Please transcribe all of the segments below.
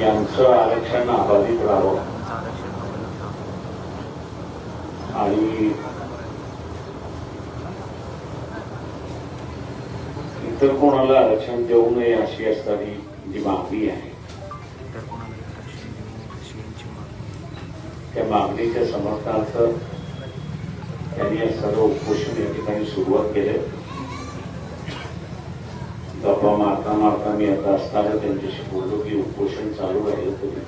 यांचं आरक्षण अबाधित राहावं. आणि इतर कोणाला आरक्षण देऊ नये अशी असणारी जी मागणी आहे त्या मागणीच्या समर्थनार्थ त्यांनी सर्व उपोषण या ठिकाणी सुरुवात केले गप्पा मारता मारता मी आता असताना त्यांच्याशी बोललो की उपोषण चालू राहिलं तरी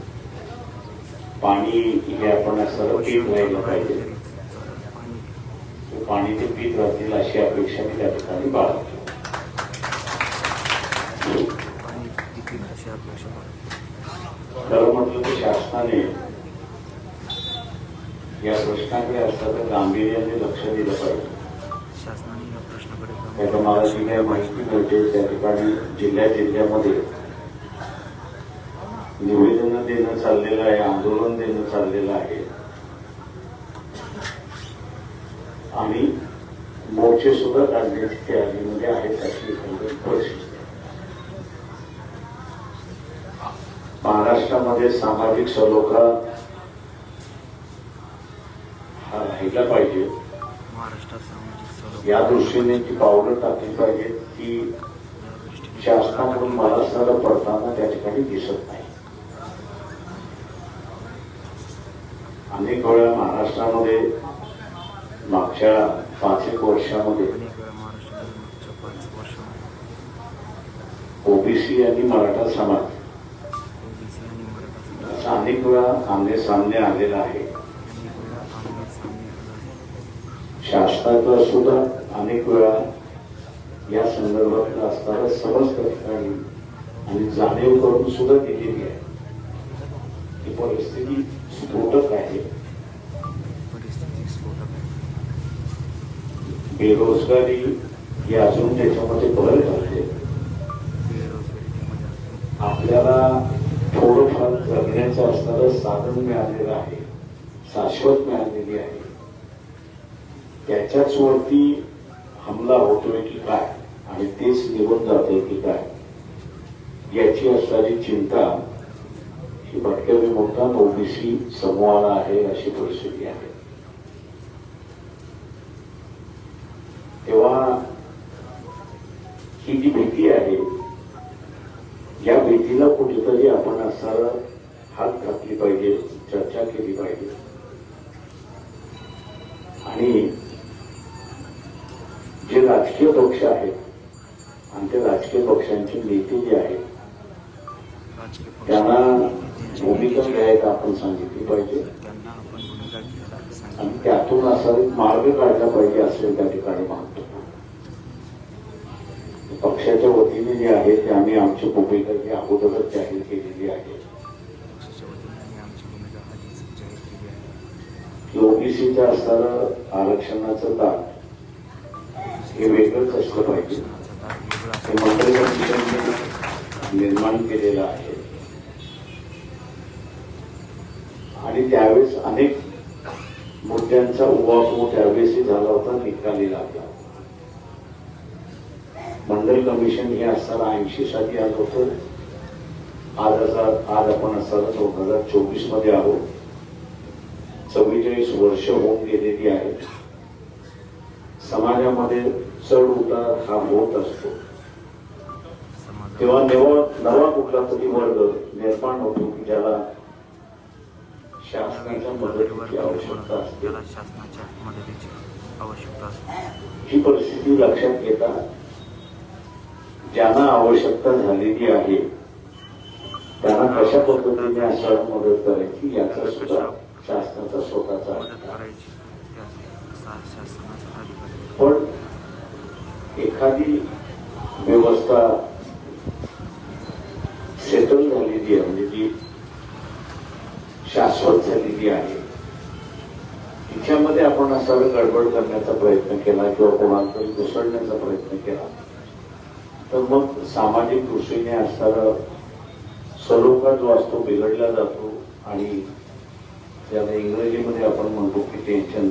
पाणी हे आपण सर्व पीत राहिलं पाहिजे. पाणी ते पीत राहतील अशी अपेक्षा मी त्या ठिकाणी बाळगतो बाळगतो. खरं म्हटलं तर शासनाने या प्रश्नाकडे असताना गांभीर्याने लक्ष दिलं पाहिजे. शासनाने या प्रश्नाकडे त्याचा मला जी काही माहिती मिळते त्या ठिकाणी जिल्ह्या जिल्ह्यामध्ये. निवेदन देणं चाललेलं आहे आंदोलन देणं चाललेलं आहे. आणि मोर्चे सुद्धा काढण्याची तयारीमध्ये आहेत अशी परिस्थिती. महाराष्ट्रामध्ये सामाजिक सलोखा या दृष्टीने जी पावलं टाकली पाहिजेत ती शासनाकडून महाराष्ट्राला पडताना त्या ठिकाणी दिसत नाही. अनेक वेळा महाराष्ट्रामध्ये मागच्या पाच एक वर्षामध्ये ओबीसी आणि मराठा समाज. असा अनेक वेळा आमने सामने आलेला आहे. शासनाचा सुद्धा अनेक वेळा या संदर्भातलं असणारं समज ठिकाणी आणि जाणीव करून सुद्धा दिलेली आहे. ही परिस्थिती स्फोटक आहे. बेरोजगारी ही अजून त्याच्यामध्ये भर घालते आपल्याला थोडंफार जगण्याचं असणारं साधन मिळालेलं आहे. शाश्वत मिळालेली आहे. त्याच्याच वरती हमला होतोय की काय? आणि तेच निघून जातोय की काय? याची असणारी चिंता ही भटक्यावी म्हणतात ओबीसी समूहाला आहे अशी परिस्थिती आहे. तेव्हा ही जी भीती आहे या भीतीला कुठेतरी आपण असणारा हात घातली पाहिजे चर्चा केली पाहिजे. ते राजकीय पक्षांचे नेते जे आहेत त्यांना भूमिका घ्यायला आपण सांगितली पाहिजे. आणि त्यातून असा मार्ग काढला पाहिजे असे त्या ठिकाणी मागतो पक्षाच्या वतीने जे आहे ते आम्ही आमची भूमिका ही अगोदरच जाहीर केलेली आहे. पक्षाच्या वतीने आम्ही आमची भूमिका आधीच जाहीर केली आहे. की ओबीसीचं असणारं आरक्षणाचं दाब हे वेगळंच असलं पाहिजे. निर्माण केलेला आहे. आणि त्यावेळेस अनेक मुद्द्यांचा उहापोह त्यावेळेसही झाला होता निकाली लागला मंडल कमिशन हे असताना ऐंशी साठी आलं होतं. आज असा आज आपण असताना दोन हजार चोवीसमध्ये आहोत. चव्वेचाळीस वर्ष होऊन गेलेली आहेत. समाजामध्ये चढ उतार हा होत असतो. तेव्हा नवा नवा कुठला तरी वर्ग निर्माण होतो की ज्याला शासनाच्या मदतीची आवश्यकता असते. शासनाच्या मदतीची आवश्यकता असते. ही परिस्थिती लक्षात घेता ज्यांना आवश्यकता झालेली आहे त्यांना कशा पद्धतीने अशा मदत करायची याचा सुद्धा शासनाचा स्वतःचा. पण एखादी व्यवस्था सेटल झालेली आहे म्हणजे जी शाश्वत झालेली आहे. तिच्यामध्ये आपण असा गडबड करण्याचा प्रयत्न केला किंवा कोणाला घुसळण्याचा प्रयत्न केला. तर मग सामाजिक दृष्टीने असणारा सलोखा जो असतो बिघडला जातो आणि ज्याला इंग्रजीमध्ये आपण म्हणतो की टेन्शन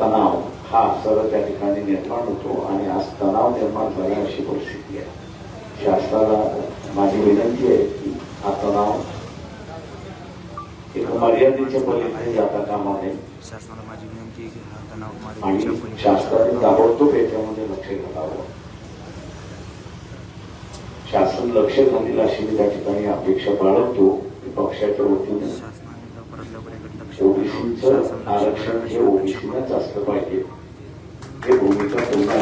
तणाव हा असणारा त्या ठिकाणी निर्माण होतो आणि आज तणाव निर्माण झाला अशी परिस्थिती आहे. शासनाला माझी विनंती आहे की हा तणाव मर्यादेच्या पलीकडे जाता कामा नये. शासनाला माझी विनंती आहे की हा तणाव आणि माझ्या पलीकडे शासनाने ताबडतोब याच्यामध्ये लक्ष घालावं. शासन लक्ष घालील अशी मी त्या ठिकाणी अपेक्षा बाळगतो पक्षाच्या वतीने ओबीसीचं आरक्षण हे ओबीसीलाच असलं पाहिजे. हे भूमिका पुन्हा